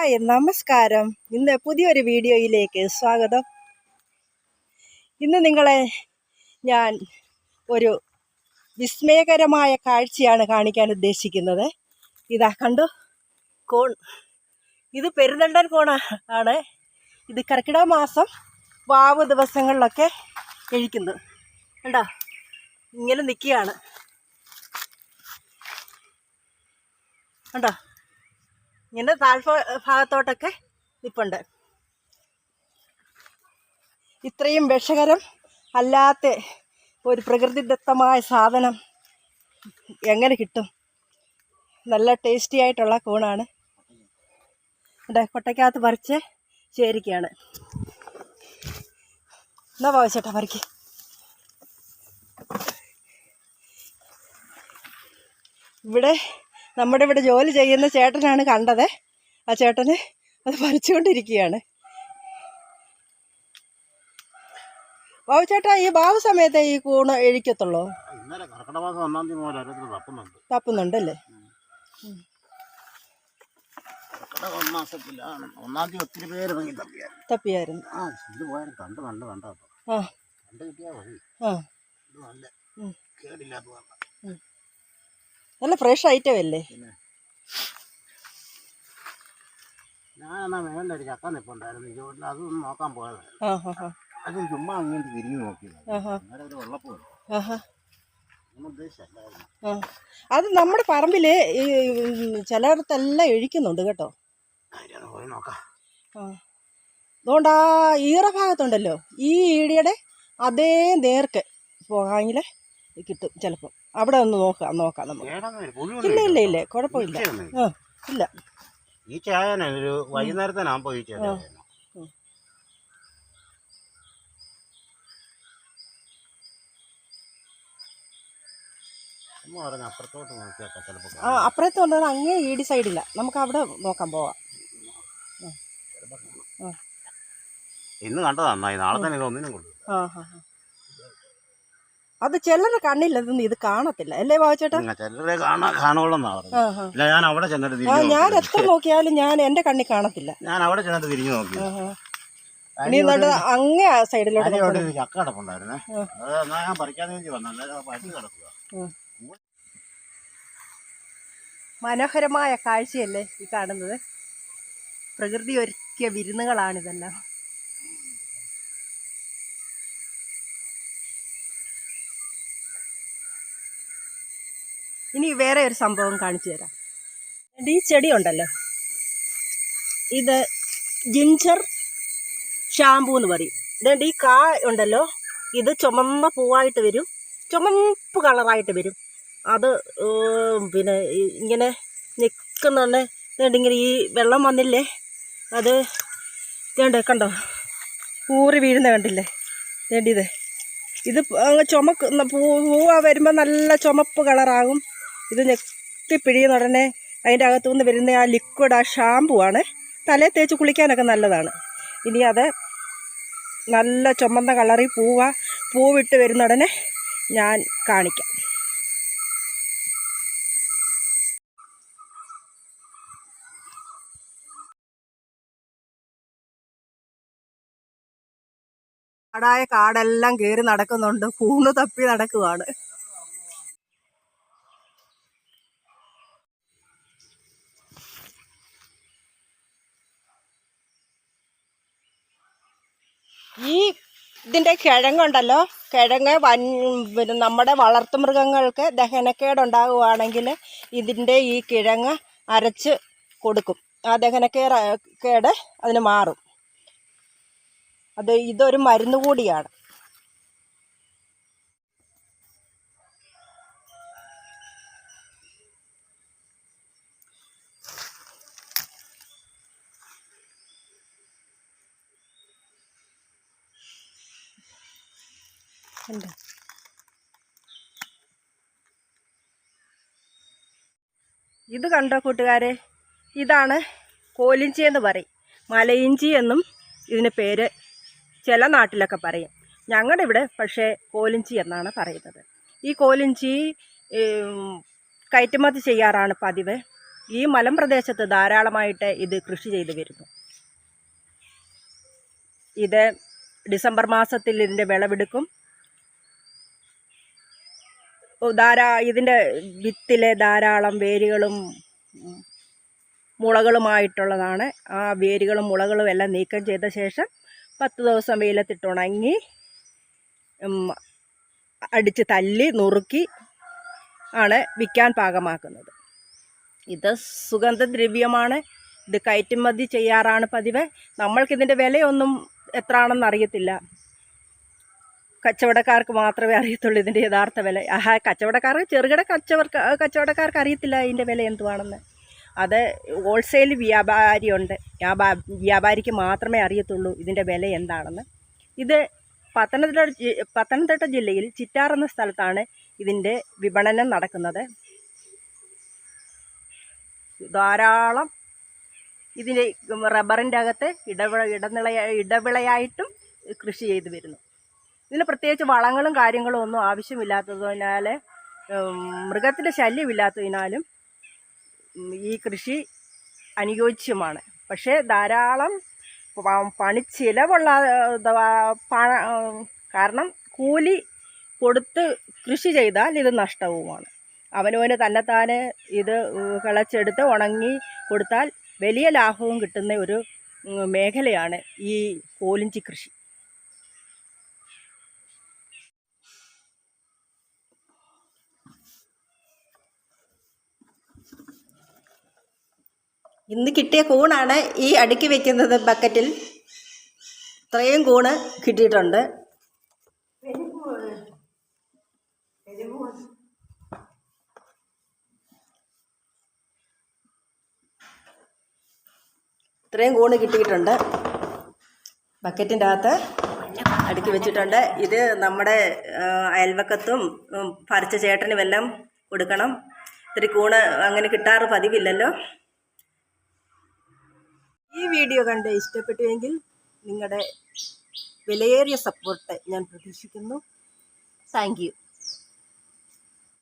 Hi നമസ്കാരം. ഇന്ന് പുതിയൊരു വീഡിയോയിലേക്ക് സ്വാഗതം. ഇന്ന് നിങ്ങളെ ഞാൻ ഒരു വിസ്മയകരമായ കാഴ്ചയാണ് കാണിക്കാൻ ഉദ്ദേശിക്കുന്നത്. ഇതാ കണ്ടു? കോൺ. ഇത് പെരുന്തണ്ടൻ കോണ ആണ്. ഇത് കർക്കിടക മാസം വാവ് ദിവസങ്ങളിലൊക്കെ കഴിക്കുന്നു കണ്ടോ? ഇങ്ങനെ നിൽക്കുകയാണ്. കണ്ടോ? ഇങ്ങനെ താഴ്ഭ ഭാഗത്തോട്ടൊക്കെ നിപ്പുണ്ട്. ഇത്രയും വിഷകരം അല്ലാത്ത ഒരു പ്രകൃതിദത്തമായ സാധനം എങ്ങനെ കിട്ടും? നല്ല ടേസ്റ്റി ആയിട്ടുള്ള കൂണാണ്. ഇവിടെ കൊട്ടയ്ക്കകത്ത് പറിച്ച് ചേരിക്കുകയാണ്. എന്നാ പോവച്ചേട്ടാ പറിക്ക്. ഇവിടെ നമ്മുടെ ഇവിടെ ജോലി ചെയ്യുന്ന ചേട്ടനാണ് കണ്ടത്. ആ ചേട്ടന് അത് പറിച്ചുകൊണ്ടിരിക്കുകയാണ് ബാബു ചേട്ടാ ഈ ബാബു സമയത്തെ ഈ കൂണ് എഴിക്കത്തുള്ളോ? തപ്പുന്നുണ്ടല്ലേ? ഒന്നാം തീയതി ഒത്തിരി പേര് തപ്പിയായിരുന്നു. ആ ഇത് പോയാലും കണ്ട് കണ്ട് കണ്ടോ ആ. കണ്ട് കിട്ടിയാൽ മതി. ആ. ഇത് നല്ല ഉം. കേടില്ലാത്ത വേണ്ട നല്ല ഫ്രഷ് ഐറ്റം അല്ലേ? ഒരു ചക്ക നിപ്പുണ്ടായിരുന്നു. അതൊന്നും നോക്കാൻ ചുമ്മാ അങ്ങോട്ട് തിരിഞ്ഞു നോക്കിയത്. അത് നമ്മുടെ പറമ്പിൽ ഈ ചിലയിടത്തെല്ലാം എഴിക്കുന്നുണ്ട് കേട്ടോ. പോയി നോക്കാം. അതുകൊണ്ട് ആ ഈറ ഭാഗത്തുണ്ടല്ലോ. ഈ ഈടിയുടെ അതേ നേർക്ക് പോകാമെങ്കിൽ കിട്ടും ചിലപ്പോൾ അവിടെ ഒന്ന് നോക്കാം നോക്കാം നമുക്ക്. ഇല്ല, ഇല്ല ഇല്ല കുഴപ്പമില്ല. ഇല്ല. ഈ ചായന ഒരു വൈകുന്നേരത്തിനാകുമ്പോ ഈ ചായ ആ അപ്പുറത്ത് വന്നത് അങ്ങേ ഈടി സൈഡില്ല. നമുക്ക് അവിടെ നോക്കാൻ പോവാം. ഇന്ന് കണ്ടത് നന്നായി. നാളെ തന്നെ ഇത് ഒന്നിനും കൊള്ളു ആ ഹാ ഹാ അത് ചിലരുടെ കണ്ണില്ലെന്ന് ഇത് കാണത്തില്ല. അല്ലേ ബാബുചേട്ടാ? ചിലരെ ഞാൻ അവിടെ ചെന്നിട്ട് ആ തിരിഞ്ഞു ഞാൻ എത്ര നോക്കിയാലും ഞാൻ എന്റെ കണ്ണിൽ കാണത്തില്ല. ഞാൻ അവിടെ ചെന്നിട്ട് തിരിഞ്ഞു നോക്കി ഇനി എന്നിട്ട് അങ്ങേ സൈഡിലോട്ട്. ചക്ക കിടപ്പുണ്ടായിരുന്നേ. ഞാൻ വേണ്ടി വന്നല്ലേ കിടക്കുക. മനോഹരമായ കാഴ്ചയല്ലേ ഈ കാണുന്നത്? പ്രകൃതി ഒരുക്കിയ വിരുന്നുകളാണിതെല്ലാം. ഇനി വേറെ ഒരു സംഭവം കാണിച്ചു തരാം. ഈ ചെടി ഉണ്ടല്ലോ. ഇത് ജിഞ്ചർ ഷാമ്പൂ എന്ന് പറയും. ഇതേണ്ട ഈ കാ ഉണ്ടല്ലോ ഇത് ചുമന്ന പൂവായിട്ട് വരും. ചുമപ്പ് കളറായിട്ട് വരും. അത് പിന്നെ ഇങ്ങനെ നിൽക്കുന്നുണ്ട് ഇങ്ങനെ ഈ വെള്ളം വന്നില്ലേ അത് ഇതുണ്ട് കണ്ടോ? ഊറി വീഴുന്ന കണ്ടില്ലേ? വേണ്ടിയത് ഇത്. അങ്ങ് ചുമക്കുന്ന പൂ പൂവ വരുമ്പോൾ നല്ല ചുമപ്പ് കളറാകും. ഇത് ഞെട്ടി പിഴിയുന്ന ഉടനെ അതിന്റെ അകത്തുനിന്ന് വരുന്ന ആ ലിക്വിഡ് ആ ഷാമ്പു ആണ്. തലയിൽ തേച്ച് കുളിക്കാനൊക്കെ നല്ലതാണ്. ഇനി അത് നല്ല ചുമന്ന കളറിൽ പൂവ. പൂവിട്ട് വരുന്ന ഉടനെ ഞാൻ കാണിക്കാം. കാടായ കാടെല്ലാം കയറി നടക്കുന്നുണ്ട്. കൂണ് തപ്പി നടക്കുവാണ് ഈ ഇതിന്റെ കിഴങ്ങുണ്ടല്ലോ. കിഴങ്ങ് വൻ പിന്നെ നമ്മുടെ വളർത്തുമൃഗങ്ങൾക്ക് ദഹനക്കേടുണ്ടാകുവാണെങ്കിൽ ഇതിന്റെ ഈ കിഴങ്ങ് അരച്ച് കൊടുക്കും. ആ ദഹനക്കേട് കേട് അതിന് മാറും. അത് ഇതൊരു മരുന്ന് കൂടിയാണ്. എന്താ ഇത് കണ്ടോ കൂട്ടുകാരെ? ഇതാണ് കോലിഞ്ചി എന്ന് പറയും. മലയിഞ്ചി എന്നും ഇതിന് പേര് ചില നാട്ടിലൊക്കെ പറയും. ഞങ്ങളുടെ ഇവിടെ പക്ഷേ കോലിഞ്ചി എന്നാണ് പറയുന്നത്. ഈ കോലിഞ്ചി കയറ്റുമതി ചെയ്യാറാണ് പതിവ്. ഈ മലമ്പ്രദേശത്ത് ധാരാളമായിട്ട് ഇത് കൃഷി ചെയ്തു വരുന്നു. ഇത് ഡിസംബർ മാസത്തിൽ ഇതിന്റെ വിളവെടുക്കും. ധാരാ ഇതിന്റെ വിത്തിലെ ധാരാളം വേരുകളും മുളകളുമായിട്ടുള്ളതാണ്. ആ വേരുകളും മുളകളും എല്ലാം നീക്കം ചെയ്ത ശേഷം പത്ത് ദിവസം വെയിലത്തിട്ടുണങ്ങി അടിച്ച് തല്ലി നുറുക്കി ആണ് വിൽക്കാൻ പാകമാക്കുന്നത്. ഇത് സുഗന്ധദ്രവ്യമാണ്. ഇത് കയറ്റുമതി ചെയ്യാറാണ് പതിവ്. നമ്മൾക്കിതിന്റെ വിലയൊന്നും എത്രയാണെന്ന് അറിയത്തില്ല. കച്ചവടക്കാർക്ക് മാത്രമേ അറിയത്തുള്ളൂ ഇതിന്റെ യഥാർത്ഥ വില. ആഹാ കച്ചവടക്കാർ ചെറുകിട കച്ചവട കച്ചവടക്കാർക്ക് അറിയത്തില്ല ഇതിന്റെ വില എന്തുവാണെന്ന്. അത് ഹോൾസെയിൽ വ്യാപാരിയുണ്ട്. വ്യാപാ വ്യാപാരിക്ക് മാത്രമേ അറിയത്തുള്ളൂ ഇതിന്റെ വില എന്താണെന്ന്. ഇത് പത്തനംതിട്ട പത്തനംതിട്ട ജില്ലയിൽ ചിറ്റാർ എന്ന സ്ഥലത്താണ് ഇതിന്റെ വിപണനം നടക്കുന്നത്. ധാരാളം ഇതിന്റെ റബ്ബറിന്റെ അകത്ത് ഇടവിള ഇടനിളയ ഇടവിളയായിട്ടും കൃഷി ചെയ്തു വരുന്നു. ഇതിന് പ്രത്യേകിച്ച് വളങ്ങളും കാര്യങ്ങളും ഒന്നും ആവശ്യമില്ലാത്തതിനാൽ മൃഗത്തിന്റെ ശല്യമില്ലാത്തതിനാലും ഈ കൃഷി അനുയോജ്യമാണ്. പക്ഷേ ധാരാളം പണി ചിലവുള്ള കാരണം കൂലി കൊടുത്ത് കൃഷി ചെയ്താൽ ഇത് നഷ്ടവുമാണ്. അവനവന് തന്നെത്താന് ഇത് കിളച്ചെടുത്ത് ഉണങ്ങി കൊടുത്താൽ വലിയ ലാഭവും കിട്ടുന്ന ഒരു മേഖലയാണ് ഈ കോലിഞ്ചി കൃഷി. ഇന്ന് കിട്ടിയ കൂണാണ് ഈ അടുക്കി വെക്കുന്നത് ബക്കറ്റിൽ. ഇത്രയും കൂണ് കിട്ടിയിട്ടുണ്ട്. ഇത്രയും കൂണ് കിട്ടിയിട്ടുണ്ട്. ബക്കറ്റിന്റെ അകത്ത് അടുക്കി വെച്ചിട്ടുണ്ട്. ഇത് നമ്മുടെ അയൽവക്കത്തും പറിച്ച ചേട്ടനുമെല്ലാം കൊടുക്കണം. ഇത്തിരി കൂണ് അങ്ങനെ കിട്ടാറ് പതിവില്ലല്ലോ. ഈ വീഡിയോ കണ്ട് ഇഷ്ടപ്പെട്ടുവെങ്കിൽ നിങ്ങളുടെ വിലയേറിയ സപ്പോർട്ട് ഞാൻ പ്രതീക്ഷിക്കുന്നു. താങ്ക്